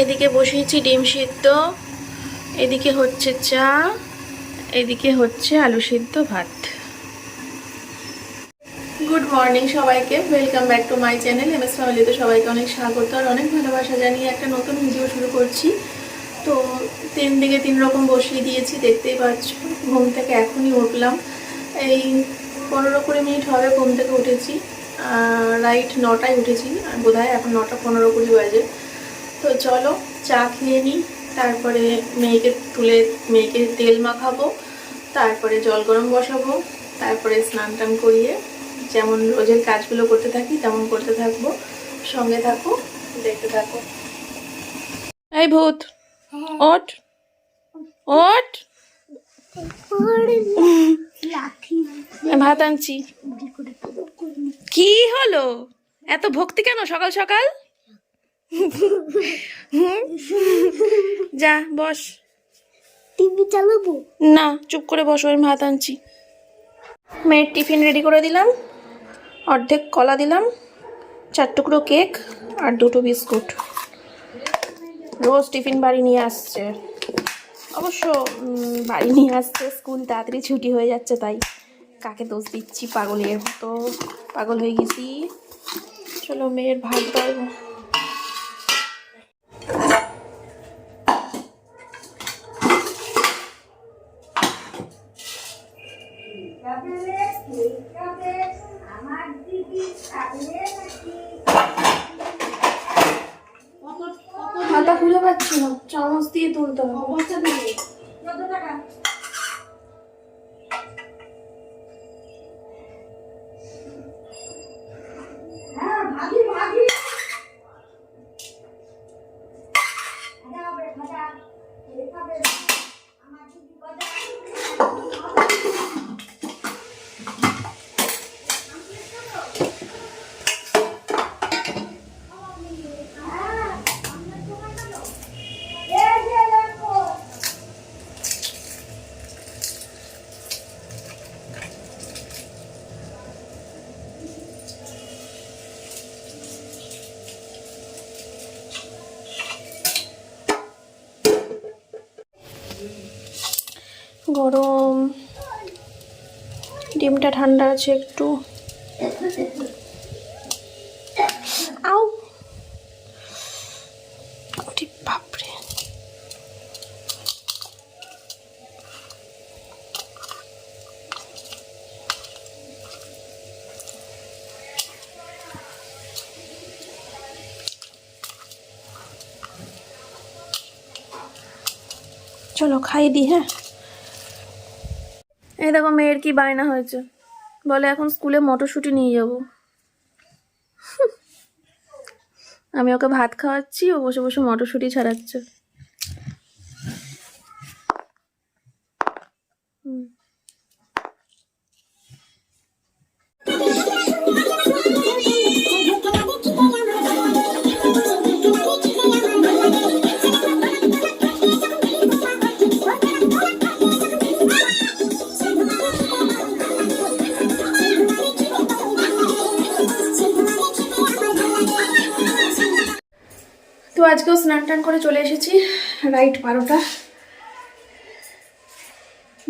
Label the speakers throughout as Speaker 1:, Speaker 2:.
Speaker 1: এদিকে বসিয়েছি ডিম সিদ্ধ, এদিকে হচ্ছে চা, এদিকে হচ্ছে আলু সিদ্ধ ভাত। গুড মর্নিং সবাইকে welcome back to my channel M S ফ্যামিলিতে সবাইকে অনেক স্বাগত আর অনেক ভালোবাসা জানিয়ে একটা নতুন ভিডিও শুরু করছি। তো তিন দিকে তিন রকম বসিয়ে দিয়েছি, দেখতেই পাচ্ছ, ঘুম থেকে এখনই উঠলাম। এই পনেরো কুড়ি মিনিট হবে ঘুম থেকে উঠেছি রাইট নটায় উঠেছি, আর বোধ হয় এখন নটা পনেরো কুড়ি বাজে। তো চলো, চা খেয়ে নিই। তারপরে মেয়েকে তুলে, মেয়েকে তেল মাখাবো। তারপরে জল গরম বসাবো। তারপরে স্নান টান করিয়ে যেমন রোজের কাজগুলো করতে থাকি, তেমন করতে থাকব। সঙ্গে থাকো, দেখতে থাকো। এই ভূত, ওঠ। ওঠ। ভাত আনছি। কি হলো? এত ভক্তি কেন সকাল সকাল? যা বস।
Speaker 2: টিভি চালাবো?
Speaker 1: না চুপ করে বসো আমি ভাত আনছি। মেয়ের টিফিন রেডি করে দিলাম অর্ধেক কলা দিলাম চার টুকরো কেক আর দুটো বিস্কুট। রোজ টিফিন বাড়ি নিয়ে আসছে। অবশ্য বাড়ি নিয়ে আসছে স্কুল তাড়াতাড়ি ছুটি হয়ে যাচ্ছে তাই কাকে দোষ দিচ্ছি? পাগলের মতো পাগল হয়ে গেছি। চলো মেয়ের ভাত পারব Are you গরম। ডিমটা ঠান্ডা আছে একটু। ওরে বাপরে। চলো খাই দি হ্যাঁ? এই দেখো মেয়ের কি বায়না হয়েছে। বলে, এখন স্কুলে মটরশুঁটি নিয়ে যাব। আমি ওকে ভাত খাওয়াচ্ছি, ও বসে বসে মটরশুঁটি ছাড়াচ্ছে। তো আজকেও স্নান টান করে চলে এসেছি রাইট বারোটা।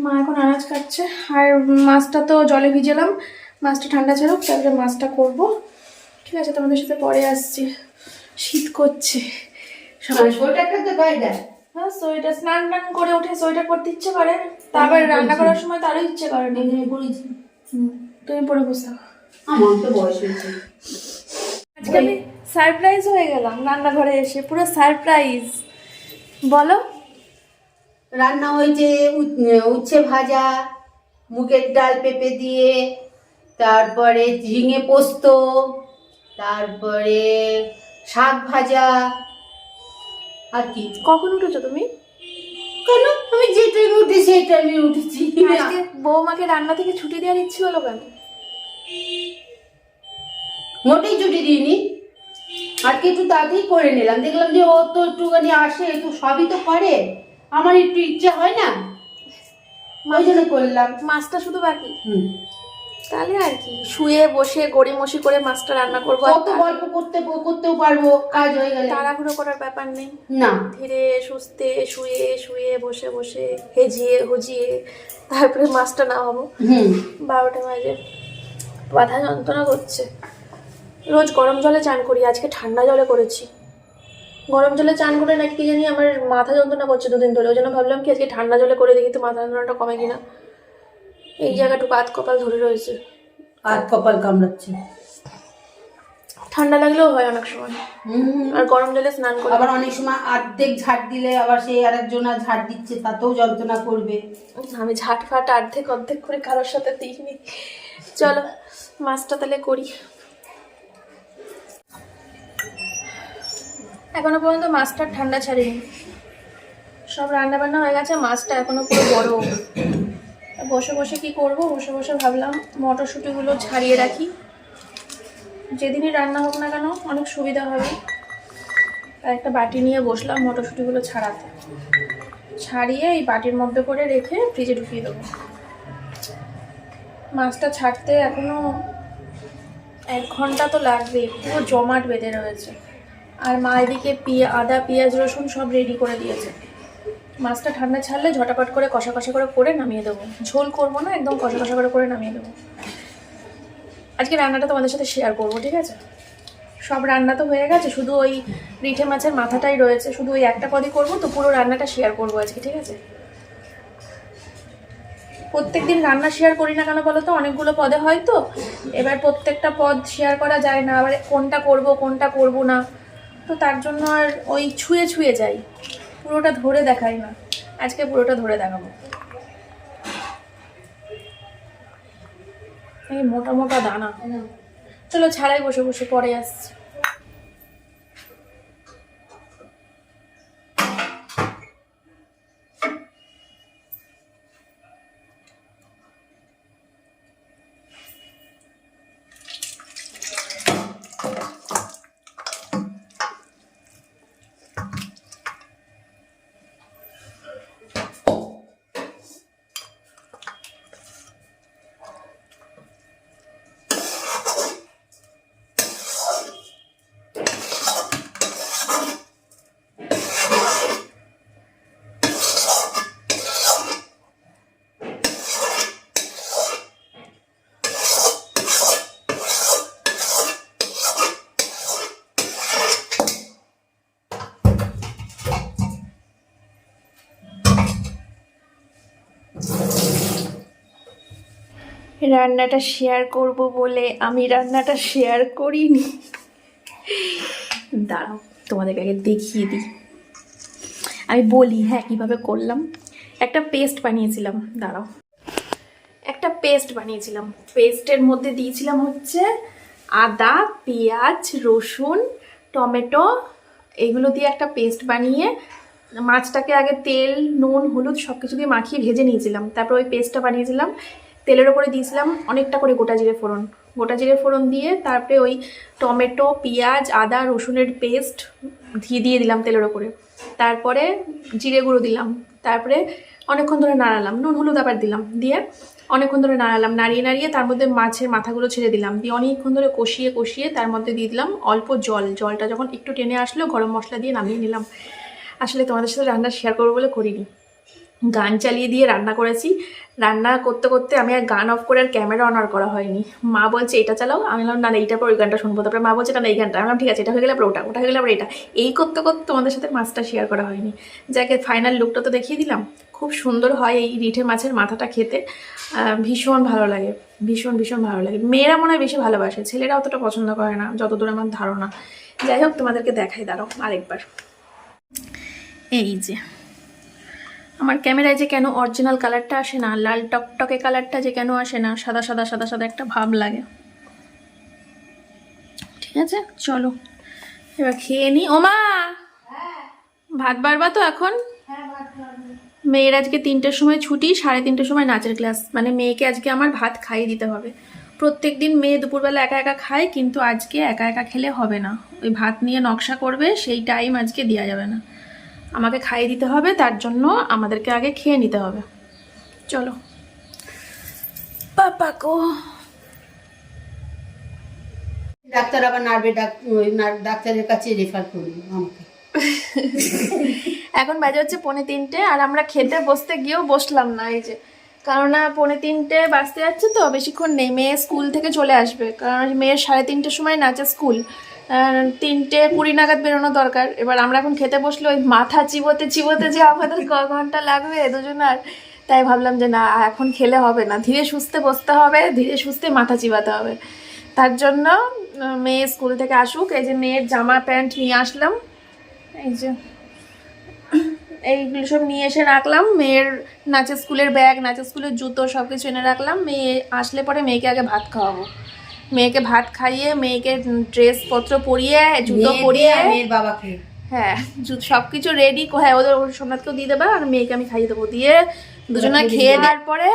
Speaker 1: মা এখন আনাজ কাটছে আর মাছটা তো জলে ভিজেলাম মাছটা ঠান্ডা ছিল তারপরে মাছটা করব। ঠিক আছে তোমাদের সাথে পরে আসছি। শীত করছে। হ্যাঁ সোয়েটার স্নান টান করে উঠে সোয়েটার পরতে ইচ্ছে করে তারপর রান্না করার সময় তারও ইচ্ছে করে না। তুমি পরে বসে
Speaker 3: আমার তো বয়স হয়েছে।
Speaker 1: আজকে আমি সারপ্রাইজ হয়ে গেলাম রান্নাঘরে এসে পুরো সারপ্রাইজ। বলো।
Speaker 3: রান্না হয়েছে উচ্ছে ভাজা মুগের ডাল পেঁপে দিয়ে তারপরে ঝিঙে পোস্ত তারপরে শাক ভাজা। আর কি?
Speaker 1: কখন উঠেছো তুমি?
Speaker 3: কেন? আমি যে টাইমে উঠি সেই টাইমে উঠেছি।
Speaker 1: আজকে বৌমাকে রান্না থেকে ছুটি দেওয়ার ইচ্ছে হলো কেন?
Speaker 3: মোটেই ছুটি দিইনি। আজকে একটু তাড়াতাড়ি করে নিলাম। দেখলাম যে ও তো একটুখানি আসে একটু সবই তো করে। আমার একটু ইচ্ছা হয় না? ওই জন্য করলাম।
Speaker 1: মাছটা শুধু বাকি?
Speaker 3: হুম।
Speaker 1: তাহলে আর কি শুয়ে বসে গড়িমসি করে মাছটা রান্না করব
Speaker 3: কত গল্প করতে করতেও পারব কাজ হয়ে গেলে।
Speaker 1: তাড়াহুড়ো করার ব্যাপার নেই।
Speaker 3: না।
Speaker 1: ধীরে সুস্থে শুয়ে শুয়ে বসে বসে হেজিয়ে হুজিয়ে তারপরে মাছটা নামাবো।
Speaker 3: হুম।
Speaker 1: বারোটা বাজে। বাধা যন্ত্রণা করছে। রোজ গরম জলে চান করি আজকে ঠান্ডা জলে করেছি। গরম জলে চান করে নাকি কি জানি আমার মাথা যন্ত্রণা করছে দুদিন ধরে ওই জন্য ভাবলাম কি আজকে ঠান্ডা জলে করে দেখি তো মাথা যন্ত্রণাটা কমে কিনা। এই জায়গাটুকু আধ কপাল ধরে রয়েছে।
Speaker 3: আর কপাল কামড়াচ্ছে।
Speaker 1: ঠান্ডা লাগলেও হয় অনেক সময়। আর গরম জলে স্নান করি
Speaker 3: আবার অনেক সময় অর্ধেক ঝাড় দিলে আবার সেই আরেকজন আর ঝাড় দিচ্ছে তাতেও যন্ত্রণা করবে।
Speaker 1: আমি ঝাট ফাট অর্ধেক অর্ধেক করে কারোর সাথে দিইনি। চলো মাছটা তাহলে করি। এখনও পর্যন্ত মাছটা ঠান্ডা ছাড়িনি। সব রান্না বান্না হয়ে গেছে, মাছটা এখনও পুরো বড়। বসে বসে কি করব? বসে বসে ভাবলাম, মটরশুঁটিগুলো ছাড়িয়ে রাখি। যেদিনই রান্না হোক না কেন, অনেক সুবিধা হবে। তাই একটা বাটি নিয়ে বসলাম মটরশুঁটিগুলো ছাড়াতে। ছাড়িয়ে এই বাটির মধ্যে করে রেখে ফ্রিজে ঢুকিয়ে দেবো। মাছটা ছাড়তে এখনও এক ঘণ্টা তো লাগবে, পুরো জমাট বেঁধে রয়েছে। আর মা এদিকে আদা, পেঁয়াজ, রসুন সব রেডি করে দিয়েছে। মাছটা ঠান্ডা ছাড়লে ঝটাপট করে কষা কষা করে করে নামিয়ে দেবো। ঝোল করব না, একদম কষা কষা করে করে নামিয়ে দেবো। আজকে রান্নাটা তোমাদের সাথে শেয়ার করব, ঠিক আছে? সব রান্না তো হয়ে গেছে, শুধু ওই রিঠে মাছের মাথাটাই রয়েছে, শুধু ওই একটা পদই করব তো পুরো রান্নাটা শেয়ার করব আজকে, ঠিক আছে? প্রত্যেক দিন রান্না শেয়ার করি না কেন বলো তো? অনেকগুলো পদে হয় তো। এবার প্রত্যেকটা পদ শেয়ার করা যায় না আবার কোনটা করব কোনটা করব না। তো তার জন্য আর ওই ছুঁয়ে ছুঁয়ে যাই। পুরোটা ধরে দেখাই না। আজকে পুরোটা ধরে দেখাবো। এই মোটা মোটা দানা। চলো ছাড়াই বসে বসে পরে আসছি। রান্নাটা শেয়ার করব বলে আমি রান্নাটা শেয়ার করিনি। দাঁড়াও তোমাদেরকে আগে দেখিয়ে দিই। আমি বলি হ্যাঁ কীভাবে করলাম। একটা পেস্ট বানিয়েছিলাম, দাঁড়াও। একটা পেস্ট বানিয়েছিলাম। পেস্টের মধ্যে দিয়েছিলাম হচ্ছে আদা, পেঁয়াজ, রসুন, টমেটো, এগুলো দিয়ে একটা পেস্ট বানিয়ে মাছটাকে আগে তেল, নুন, হলুদ সব কিছু দিয়ে মাখিয়ে ভেজে নিয়েছিলাম। তারপর ওই পেস্টটা বানিয়েছিলাম। তেলের ওপরে দিয়েছিলাম অনেকটা করে গোটা জিরে ফোড়ন। গোটা জিরে ফোড়ন দিয়ে তারপরে ওই টমেটো, পেঁয়াজ, আদা, রসুনের পেস্ট দিয়ে দিয়ে দিলাম তেলের ওপরে। তারপরে জিরে গুঁড়ো দিলাম। তারপরে অনেকক্ষণ ধরে নাড়ালাম। নুন, হলুদ আবার দিলাম। দিয়ে অনেকক্ষণ ধরে নাড়ালাম। নাড়িয়ে নাড়িয়ে তার মধ্যে মাছের মাথাগুলো ছেড়ে দিলাম। দিয়ে অনেকক্ষণ ধরে কষিয়ে কষিয়ে তার মধ্যে দিয়ে দিলাম অল্প জল। জলটা যখন একটু টেনে আসলো, গরম মশলা দিয়ে নামিয়ে নিলাম। আসলে তোমাদের সাথে রান্না শেয়ার করব বলে করিনি। গান চালিয়ে দিয়ে রান্না করেছি। রান্না করতে করতে আমি আর গান অফ করে আর ক্যামেরা অন আর করা হয়নি। মা বলছে, এটা চালাও। আমি বললাম, না না, এইটার পর ওই গানটা শুনব। তারপরে মা বলছে, না এই গানটা। আমি ঠিক আছে, এটা হয়ে গেলে ওটা ওটা হয়ে গেলে আবার এটা। এই করতে করতে তোমাদের সাথে মাছটা শেয়ার করা হয়নি। যাকে ফাইনাল লুকটা তো দেখিয়ে দিলাম, খুব সুন্দর হয় এই রিঠে মাছের মাথাটা খেতে। ভীষণ ভালো লাগে, ভীষণ ভীষণ ভালো লাগে। মেয়েরা মনে হয় বেশি ভালোবাসে, ছেলেরা অতটা পছন্দ করে না, যতদূর আমার ধারণা। যাই হোক, তোমাদেরকে দেখাই, দাঁড়াও, আরেকবার। এই যে আমার ক্যামেরায় যে কেন অরিজিনাল কালারটা আসে না, লাল টকটকে কালারটা যে কেন আসে না, সাদা সাদা সাদা সাদা একটা ভাব লাগে। ঠিক আছে? চলো। এবার খেয়ে নি। ওমা ভাত বাড়বা তো এখন? মেয়ের আজকে তিনটের সময় ছুটি, সাড়ে তিনটের সময় নাচের ক্লাস। মানে মেয়েকে আজকে আমার ভাত খাইয়ে দিতে হবে। প্রত্যেক দিন মেয়ে দুপুরবেলা একা একা খায়, কিন্তু আজকে একা একা খেলে হবে না। ওই ভাত নিয়ে নকশা করবে, সেই টাইম আজকে দেওয়া যাবে না। আমাকে খাইয়ে দিতে হবে তার জন্য আমাদেরকে আগে খেয়ে নিতে হবে। চলো। পাপাকো
Speaker 3: ডাক্তার আবার নার্ভে ডাক্তারের কাছে রেফার করল আমাকে।
Speaker 1: এখন বাজে হচ্ছে পৌনে তিনটে আর আমরা খেতে বসতে গিয়েও বসলাম না এই যে। কারণ না পৌনে তিনটে বাঁচতে যাচ্ছে তো বেশিক্ষণ নেই মেয়ে স্কুল থেকে চলে আসবে। কারণ মেয়ের সাড়ে তিনটের সময় নাচে স্কুল। তিনটে কুড়ি নাগাদ বেরোনো দরকার। এবার আমরা এখন খেতে বসলে ওই মাথা চিবোতে চিবোতে যে আমাদের ক ঘণ্টা লাগবে দুজনার তাই ভাবলাম যে না, এখন খেলে হবে না। ধীরে সুস্থে বসতে হবে, ধীরে সুস্থে মাথা চিবাতে হবে। তার জন্য মেয়ে স্কুল থেকে আসুক, এই যে মেয়ের জামা, প্যান্ট নিয়ে আসলাম। এই যে এইগুলো সব নিয়ে এসে রাখলাম। মেয়ের নাচের স্কুলের ব্যাগ, নাচের স্কুলের জুতো সব কিছু এনে রাখলাম। মেয়ে আসলে পরে মেয়েকে আগে ভাত খাওয়াবো। মেয়েকে ভাত খাইয়ে মেয়েকে ড্রেস পত্র পরিয়ে জুতো পরিয়ে।
Speaker 3: মেয়ের বাবাকে।
Speaker 1: হ্যাঁ সব কিছু রেডি হ্যাঁ ওদের ওর সোমনাথকেও দিয়ে দেবা আর মেয়েকে আমি খাইয়ে দেবো। দিয়ে দুজনে খেয়ে দেওয়ার পরে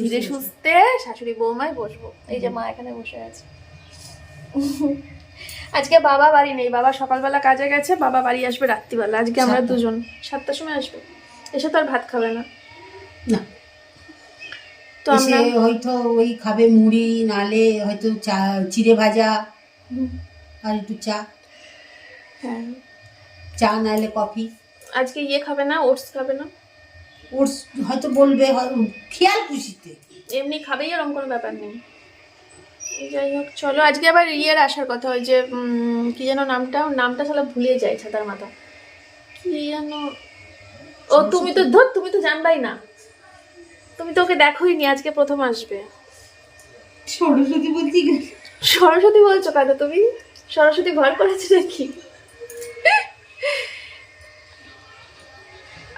Speaker 3: ধীরে সুস্থে
Speaker 1: শাশুড়ি বৌমায় বসবো। এই যে মা এখানে বসে আছে। আজকে বাবা বাড়ি নেই বাবা সকালবেলা কাজে গেছে বাবা বাড়ি আসবে রাত্রিবেলা। আজকে আমরা দুজন সাতটার সময় আসবে। এসে তো আর ভাত খাবে না।
Speaker 3: না।
Speaker 1: তো আমরা
Speaker 3: হয়তো ওই খাবে মুড়ি নালে হয়তো চা চিড়ে ভাজা আর একটু চা।
Speaker 1: হ্যাঁ।
Speaker 3: চা নাহলে কফি।
Speaker 1: আজকে ইয়ে খাবে না ওটস খাবে না?
Speaker 3: ওর হয়তো বলবে খেয়াল খুশিতে।
Speaker 1: এমনি খাবেই এরকম কোনো ব্যাপার নেই। যাই হোক চলো আজকে আবার ইয়ের আসার কথা ওই যে কি যেন নামটা নামটা সালা ভুলে যায় ছাতার মাথা। কি যেন ও তুমি তো ধর তুমি তো জানবাই না। তুমি তো ওকে দেখোই নি আজকে প্রথম আসবে।
Speaker 3: সরস্বতী বলছি
Speaker 1: সরস্বতী বলছো কেন তুমি? সরস্বতী ভয় করেছে নাকি?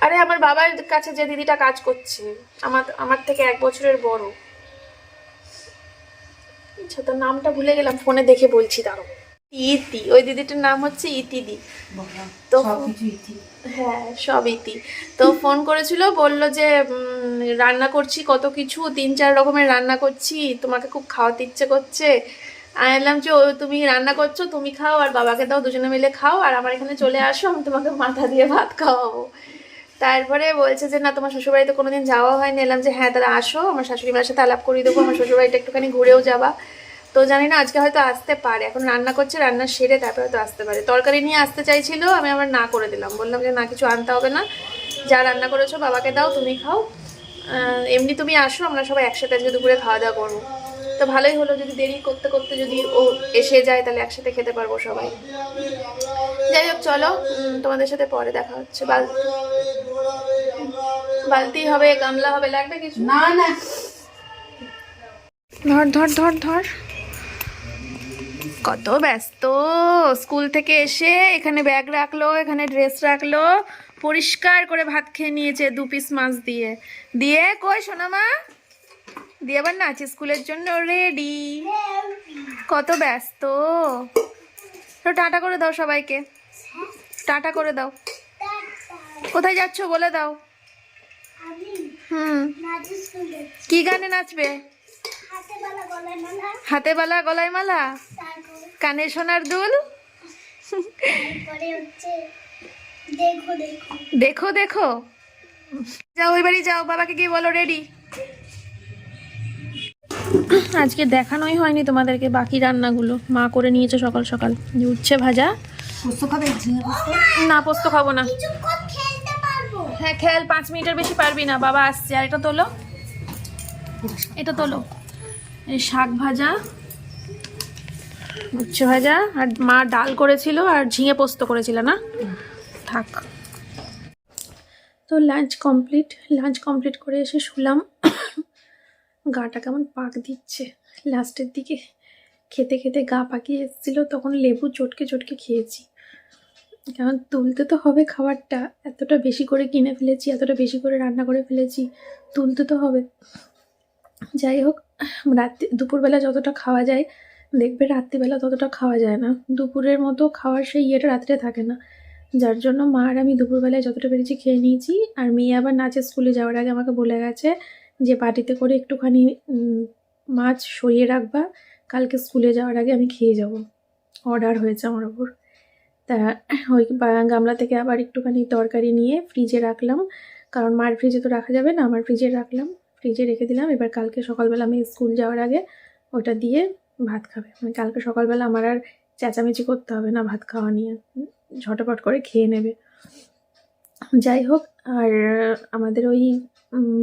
Speaker 1: আরে আমার বাবার কাছে যে দিদিটা কাজ করছে আমার আমার থেকে এক বছরের বড়। আচ্ছা তার নামটা ভুলে গেলাম ফোনে দেখে বলছি দাঁড়ো ইতি ওই দিদিটার নাম হচ্ছে ইতিদি তো হ্যাঁ সব ইতি। তো ফোন করেছিল বলল যে রান্না করছি, কত কিছু, তিন চার রকমের রান্না করছি, তোমাকে খুব খাওয়াতে ইচ্ছে করছে। আমি বললাম যে, ও তুমি রান্না করছ, তুমি খাও, আর বাবাকে দাও, দুজনে মিলে খাও, আর আমার এখানে চলে আসো, আমি তোমাকে মাথা দিয়ে ভাত খাওয়াবো। তারপরে বলছে যে, না, তোমার শ্বশুরবাড়িতে কোনোদিন যাওয়া হয়নি। এলাম যে হ্যাঁ তাহলে আসো, আমার শাশুড়ি মার সাথে আলাপ করিয়ে দেবো, আমার শ্বশুরবাড়িটা একটুখানি ঘুরেও যাবা। তো জানি না, আজকে হয়তো আসতে পারে। এখন রান্না করছে, রান্না সেরে তারপরে হয়তো আসতে পারে। তরকারি নিয়ে আসতে চাইছিল, আমি আবার না করে দিলাম। বললাম যে, না, কিছু আনতে হবে না। যা রান্না করেছ, বাবাকে দাও, তুমি খাও। এমনি তুমি আসো আমরা সবাই একসাথে আজকে দুপুরে খাওয়া দাওয়া করব। তো ভালোই হলো যদি দেরি করতে করতে যদি ও এসে যায় তাহলে একসাথে খেতে পারব সবাই। যাই হোক চলো তোমাদের সাথে পরে দেখা হচ্ছে। বাল বালতি হবে গামলা হবে লাগবে কিছু?
Speaker 3: না না।
Speaker 1: ধর ধর ধর ধর। কত ব্যস্ত। স্কুল থেকে এসে এখানে ব্যাগ রাখল এখানে ড্রেস রাখল। পরিষ্কার করে ভাত খেয়ে নিয়েছে, দু পিস মাছ দিয়ে। দিয়ে কই সোনামা? দিয়ে আবার নাচে, স্কুলের জন্য রেডি কত ব্যস্ত। তো টাটা করে দাও সবাইকে। টাটা করে দাও। কোথায় যাচ্ছ বলে দাও। হুম। কি গানে নাচবে?
Speaker 2: হাতে বালা গলায় মালা।
Speaker 1: কানে সোনার দুল।
Speaker 2: দেখো দেখো।
Speaker 1: দেখো দেখো। যাও ওই বাড়ি যাও বাবাকে গিয়ে বলো রেডি আজকে দেখানোই হয়নি তোমাদেরকে বাকি রান্নাগুলো। মা করে নিয়েছে সকাল সকাল। যে উচ্ছে ভাজা। না পোস্ত খাব না।
Speaker 2: কিছুক্ষণ খেলতে পারব।
Speaker 1: হ্যাঁ খেয়াল পাঁচ মিনিটের বেশি পারবি না। বাবা আসছে আর এটা তোলো। এটা তোলো। এই শাক ভাজা উচ্ছে ভাজা আর মা ডাল করেছিল আর ঝিঙে পোস্ত করেছিল না? থাক। তো লাঞ্চ কমপ্লিট লাঞ্চ কমপ্লিট করে এসে শুলাম। গাটা কেমন পাক দিচ্ছে। লাস্টের দিকে খেতে খেতে গা পাকিয়ে এসেছিল, তখন লেবু চটকে চটকে খেয়েছি। কারণ তুলতে তো হবে খাবারটা, এতটা বেশি করে কিনে ফেলেছি, এতটা বেশি করে রান্না করে ফেলেছি, তুলতে তো হবে। যাই হোক, রাত্রি, দুপুরবেলা যতটা খাওয়া যায়, দেখবে রাত্রিবেলা ততটা খাওয়া যায় না। দুপুরের মতো খাওয়ার সেই ইয়েটা রাত্রে থাকে না। যার জন্য মা আর আমি দুপুরবেলায় যতটা পেরেছি খেয়ে নিয়েছি। আর মেয়ে আবার নাচের স্কুলে যাওয়ার আগে আমাকে বলে গেছে যে পাটিতে করে একটুখানি মাছ সরিয়ে রাখবা। কালকে স্কুলে যাওয়ার আগে আমি খেয়ে যাব। অর্ডার হয়েছে আমার ওপর। তা ওই গামলা থেকে আবার একটুখানি তরকারি নিয়ে ফ্রিজে রাখলাম। কারণ মার ফ্রিজে তো রাখা যাবে না, আমার ফ্রিজে রাখলাম। ফ্রিজে রেখে দিলাম। এবার কালকে সকালবেলা আমি স্কুল যাওয়ার আগে ওটা দিয়ে ভাত খাবে। মানে কালকে সকালবেলা আমার আর চেঁচামেচি করতে হবে না ভাত খাওয়া নিয়ে। ঝটপট করে খেয়ে নেবে। যাই হোক, আর আমাদের ওই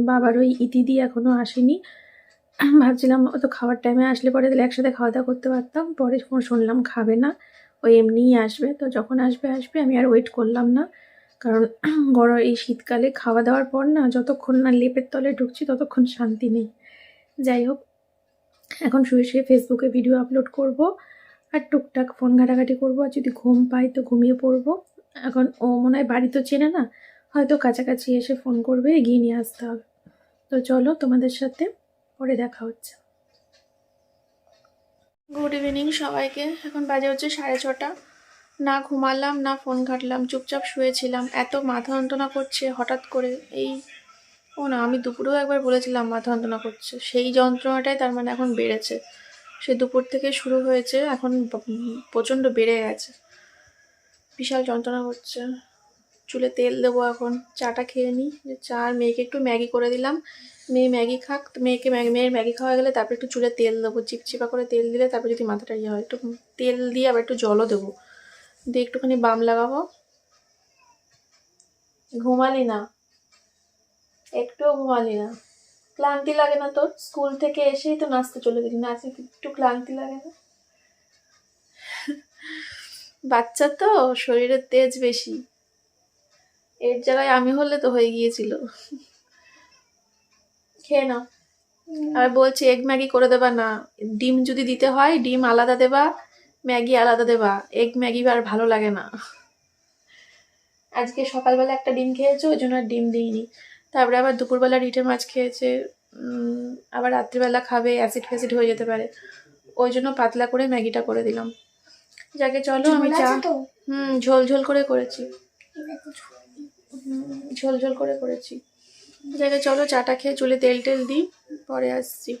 Speaker 1: বাবার ওই ইতিদি এখনও আসেনি। ভাবছিলাম ও তো খাওয়ার টাইমে আসলে পরে তাহলে একসাথে খাওয়া দাওয়া করতে পারতাম, পরে শুনলাম খাবে না, ওই এমনিই আসবে। তো যখন আসবে আসবে, আমি আর ওয়েট করলাম না। কারণ গরম এই শীতকালে খাওয়া দাওয়ার পর না, যতক্ষণ না লেপের তলে ঢুকছি, ততক্ষণ শান্তি নেই। যাই হোক, এখন শুয়ে শুয়ে ফেসবুকে ভিডিও আপলোড করব। আর টুকটাক ফোন ঘাটাঘাটি করব, আর যদি ঘুম পাই তো ঘুমিয়ে পড়ব। এখন ও মনে হয় বাড়ি তো চেনে না, হয়তো কাছাকাছি এসে ফোন করবে, এগিয়ে নিয়ে আসতে হবে। তো চলো তোমাদের সাথে পরে দেখা হচ্ছে। গুড ইভিনিং সবাইকে, এখন বাজে হচ্ছে সাড়ে ছটা। না ঘুমালাম, না ফোন ঘাটলাম, চুপচাপ শুয়েছিলাম। এত মাথা যন্ত্রণা করছে হঠাৎ করে। এই, ও না, আমি দুপুরেও একবার বলেছিলাম মাথা যন্ত্রণা করছে। সেই যন্ত্রণাটাই তার মানে এখন বেড়েছে। সে দুপুর থেকে শুরু হয়েছে, এখন প্রচণ্ড বেড়ে গেছে। বিশাল যন্ত্রণা করছে চুলে তেল দেবো এখন, চাটা খেয়ে নিই। যে চা আর মেয়েকে একটু ম্যাগি করে দিলাম। মেয়ে ম্যাগি খাক, মেয়েকে মেয়ের ম্যাগি খাওয়া গেলে তারপর একটু চুলে তেল দেবো, চিপচিপা করে তেল দিলে তারপর যদি মাথাটা ইয়ে হয়, একটু তেল দিয়ে আবার একটু জলও দেবো। দিয়ে একটুখানি বাম লাগাবো। ঘুমালি না। একটুও ঘুমালি না। ক্লান্তি লাগে না তোর? স্কুল থেকে এসেই তো নাচতে চলে গেলি নাচে একটু ক্লান্তি লাগে না? বাচ্চা তো শরীরের তেজ বেশি। এর জায়গায় আমি হলে তো হয়ে গিয়েছিল। খেয়ে নাও। আর বলছি এগ ম্যাগি করে দেবা না। ডিম যদি দিতে হয় ডিম আলাদা দেবা ম্যাগি আলাদা দেবা। এগ ম্যাগি আর ভালো লাগে না। আজকে সকালবেলা একটা ডিম খেয়েছো ওই জন্য আর ডিম দিইনি। তারপরে আবার দুপুরবেলা রিটে মাছ খেয়েছে আবার রাত্রিবেলা খাবে অ্যাসিড ফ্যাসিড হয়ে যেতে পারে। ওই জন্য পাতলা করে ম্যাগিটা করে দিলাম। যাকে চলো আমি চা হুম ঝোল ঝোল করে করেছি।
Speaker 2: ঝোল।
Speaker 1: ঝোল ঝোল করে করেছি। যাকে চলো চাটা খেয়ে চুলে তেল টেল দিই পরে আসছি।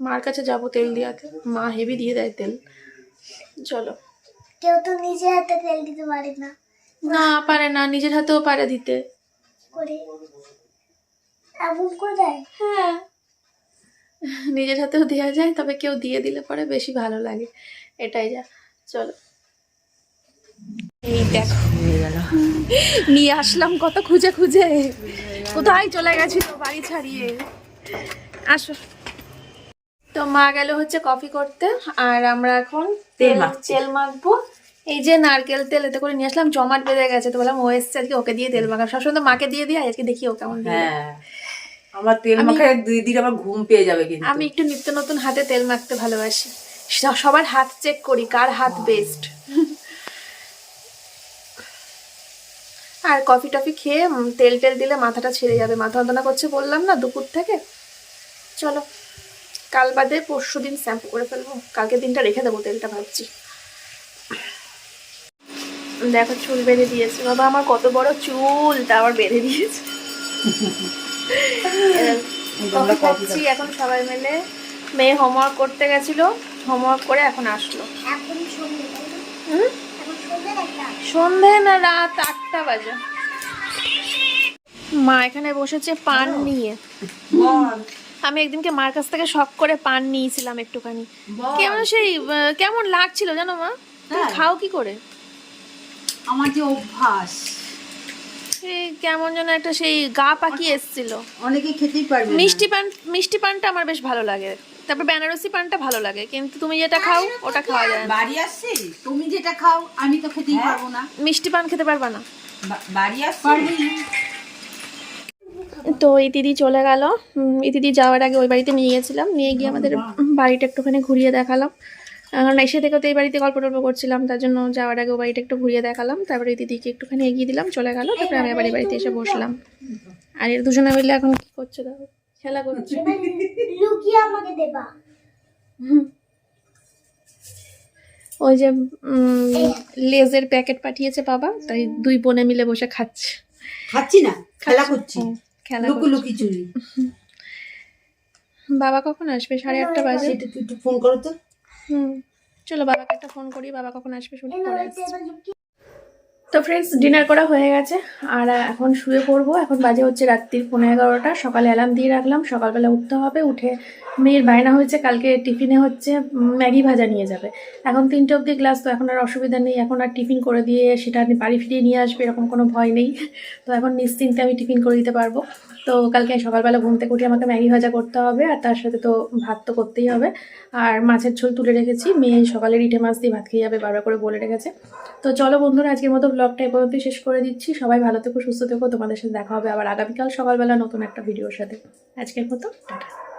Speaker 1: মার কাছে যাব তেল দিয়াতে মা হেভি দিয়ে দেয় তেল। চলো।
Speaker 2: কেউ তো নিজে হাতে তেল দিতে পারে না।
Speaker 1: না পারে না নিজের হাতেও পারে দিতে।
Speaker 2: করে এমন করে দেয়
Speaker 1: হ্যাঁ। নিজের হাতেও দেওয়া যায় তবে কেউ দিয়ে দিলে পরে বেশি ভালো লাগে। এটাই যা চলো। এই দেখো নিয়ে আসলাম কত খুঁজে খুঁজে। কোথায় চলে গেছিল বাড়ি ছাড়িয়ে? আসো। তো মা গেল হচ্ছে কফি করতে আর আমরা এখন তেল তেল মাখবো। এই যে নারকেল তেল এতে করে নিয়ে আসলাম জমাট বেঁধে গেছে তো বললাম ও এসছে আজকে ওকে দিয়ে তেল মাখা সবসময় তো মাকে দিয়ে দিয়ে আজকে দেখি ও কেমন
Speaker 4: হ্যাঁ। আমার তেল মাখায় দুই দিন আমার ঘুম পেয়ে যাবে কিন্তু।
Speaker 1: আমি একটু নিত্য নতুন হাতে তেল মাখতে ভালোবাসি। সবার হাত চেক করি কার হাত বেস্ট আর কফি টফি খেয়ে তেল টেল দিলে মাথাটা ছেড়ে যাবে। মাথা যন্ত্রণা করছে বললাম না দুপুর থেকে। চলো কাল বাদে পরশু দিন শ্যাম্পু করে ফেলব। কালকে দিনটা রেখে দেবো তেলটা ভাবছি। দেখো চুল বেঁধে দিয়েছে। বাবা আমার কত বড় চুল তা আবার বেঁধে দিয়েছে। কফি খাচ্ছি এখন সবাই মিলে। মেয়ে হোমওয়ার্ক করতে গেছিল হোমওয়ার্ক করে এখন আসলো। সন্ধে না? রাত আটটা বাজে। মা এখানে বসেছে পান নিয়ে। আমি একদিনকে মার কাছ থেকে শখ করে পান নিয়েছিলাম একটুখানি। কেমন সেই কেমন লাগছিল জানো মা?
Speaker 3: হ্যাঁ।
Speaker 1: খাও কি করে?
Speaker 3: আমার যে অভ্যাস।
Speaker 1: কেমন যেন একটা সেই গা পাকি এসছিল।
Speaker 3: অনেকে খেতেই পারবে
Speaker 1: মিষ্টি পান মিষ্টি পানটা আমার বেশ ভালো লাগে। তারপর বেনারসি পানটা ভালো লাগে কিন্তু তুমি যেটা খাও ওটা খাওয়া যায় না।
Speaker 4: বাড়ি আসছি?
Speaker 3: তুমি যেটা খাও আমি তো খেতেই
Speaker 4: হ্যাঁ।
Speaker 3: পারব না।
Speaker 1: মিষ্টি পান খেতে পারবা না।
Speaker 4: বাড়ি আসছি?
Speaker 1: তো এই দিদি চলে গেল। এই দিদি যাওয়ার আগে ওই বাড়িতে নিয়ে গেছিলাম। নিয়ে গিয়ে আমাদের বাড়িটা একটুখানি ঘুরিয়ে দেখালাম। কারণ এসে থেকে তো এই বাড়িতে গল্প টল্প করছিলাম তার জন্য যাওয়ার আগে ও বাড়িটা একটু ঘুরিয়ে দেখালাম তারপরে দিদিকে একটুখানি এগিয়ে দিলাম চলে গেল তারপরে আমি আবার এই বাড়িতে এসে বসলাম। আর এর দুজনে মিলে এখন কি করছে দেখো খেলা করছে।
Speaker 2: লুকিয়ে আমাকে দেবা।
Speaker 1: ওই যে লেজের প্যাকেট পাঠিয়েছে বাবা তাই দুই বোনে মিলে বসে খাচ্ছে।
Speaker 3: খাচ্ছি না খেলা করছি।
Speaker 1: খেলা
Speaker 3: লুকু লুকি চুরি।
Speaker 1: বাবা কখন আসবে? সাড়ে আটটা বাজে।
Speaker 3: একটু ফোন করো তো।
Speaker 1: হুম। চলো বাবাকে একটা ফোন করি বাবা কখন আসবে শুনি পরে তো ফ্রেন্ডস ডিনার করা হয়ে গেছে আর এখন শুয়ে পড়ব এখন বাজে হচ্ছে রাত্রির পনেরো এগারোটা সকালে অ্যালার্ম দিয়ে রাখলাম সকালবেলা উঠতে হবে উঠে মেয়ের বায়না হয়েছে কালকে টিফিনে হচ্ছে ম্যাগি ভাজা নিয়ে যাবে। এখন তিনটে অবধি ক্লাস তো এখন আর অসুবিধা নেই এখন আর টিফিন করে দিয়ে সেটা আমি বাড়ি ফিরিয়ে নিয়ে আসবে এরকম কোনো ভয় নেই। তো এখন নিশ্চিন্তে আমি টিফিন করে দিতে পারব। তো কালকে সকালবেলা ঘুম থেকে উঠে আমাকে ম্যাগি ভাজা করতে হবে, আর তার সাথে তো ভাত তো করতেই হবে। আর মাছের ঝোল তুলে রেখেছি, মেয়ে সকালে রিঠে মাছ দিয়ে ভাত খেয়ে যাবে বারবার করে বলে রেখেছে। তো চলো বন্ধুরা, আজকের মতো ব্লগটা এ শেষ করে দিচ্ছি। সবাই ভালো থেকো, সুস্থ থেকো, তোমাদের সাথে দেখা হবে আবার আগামীকাল সকালবেলা নতুন একটা ভিডিওর সাথে। আজকের মতো, টাটা।